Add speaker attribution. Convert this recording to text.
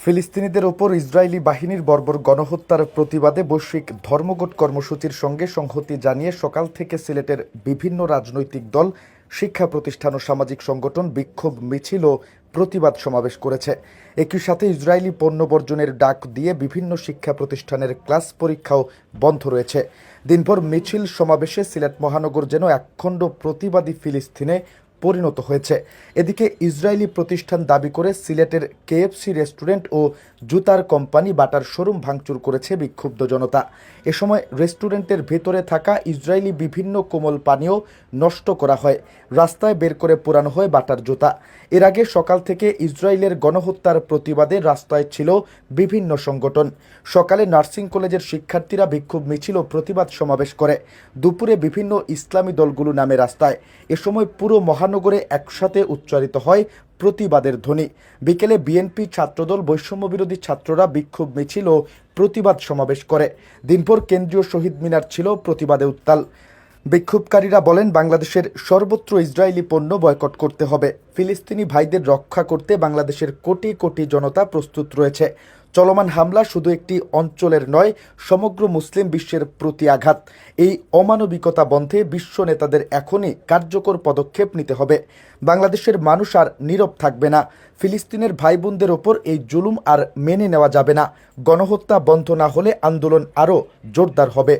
Speaker 1: ফিলিস্তিনিদের ওপর ইসরায়েলি বাহিনীর বর্বর গণহত্যার প্রতিবাদে বৈশ্বিক ধর্মঘট কর্মসূচির সঙ্গে সংহতি জানিয়ে সকাল থেকে সিলেটের বিভিন্ন রাজনৈতিক দল, শিক্ষা প্রতিষ্ঠান ও সামাজিক সংগঠন বিক্ষোভ, মিছিল ও প্রতিবাদ সমাবেশ করেছে। একই সাথে ইসরায়েলি পণ্য বর্জনের ডাক দিয়ে বিভিন্ন শিক্ষা প্রতিষ্ঠানের ক্লাস পরীক্ষাও বন্ধ রয়েছে। দিনভর মিছিল সমাবেশে সিলেট মহানগর যেন একখণ্ড প্রতিবাদী ফিলিস্তিনে পরিণত হয়েছে। এদিকে ইসরায়েলি প্রতিষ্ঠান দাবি করে সিলেটের কেএফসি রেস্টুরেন্ট ও জুতার কোম্পানি বাটার শোরুম ভাঙচুর করেছে বিক্ষুব্ধ জনতা। এ সময় রেস্টুরেন্টের ভেতরে থাকা ইসরায়েলি বিভিন্ন কোমল পানীয় নষ্ট করা হয়। রাস্তায় বের করে পোড়ানো হয় বাটার জুতা। এর আগে সকাল থেকে ইসরায়েলের গণহত্যার প্রতিবাদে রাস্তায় ছিল বিভিন্ন সংগঠন। সকালে নার্সিং কলেজের শিক্ষার্থীরা বিক্ষোভ, মিছিল ও প্রতিবাদ সমাবেশ করে। দুপুরে বিভিন্ন ইসলামী দলগুলো নামে রাস্তায়। এ সময় পুরো মহানগরে একসাথে উচ্চারিত হয় প্রতিবাদের ধ্বনি। বিকেলে বিএনপি ছাত্রদল বৈষম্য বিরোধী ছাত্ররা বিক্ষোভ মিছিল ও প্রতিবাদ সমাবেশ করে। দিনভর কেন্দ্রীয় শহীদ মিনার ছিল প্রতিবাদে উত্তাল। বিক্ষোভকারীরা বলেন বাংলাদেশের সর্বত্র ইসরায়েলি পণ্য বয়কট করতে হবে। ফিলিস্তিনি ভাইদের রক্ষা করতে বাংলাদেশের কোটি কোটি জনতা প্রস্তুত রয়েছে। চলমান হামলা শুধু একটি অঞ্চলের নয়, সমগ্র মুসলিম বিশ্বের প্রতি আঘাত। এই অমানবিকতা বন্ধে বিশ্ব নেতাদের এখনই কার্যকর পদক্ষেপ নিতে হবে। বাংলাদেশের মানুষ আর নীরব থাকবে না। ফিলিস্তিনের ভাই বোনদের ওপর এই জুলুম আর মেনে নেওয়া যাবে না। গণহত্যা বন্ধ না হলে আন্দোলন আরও জোরদার হবে।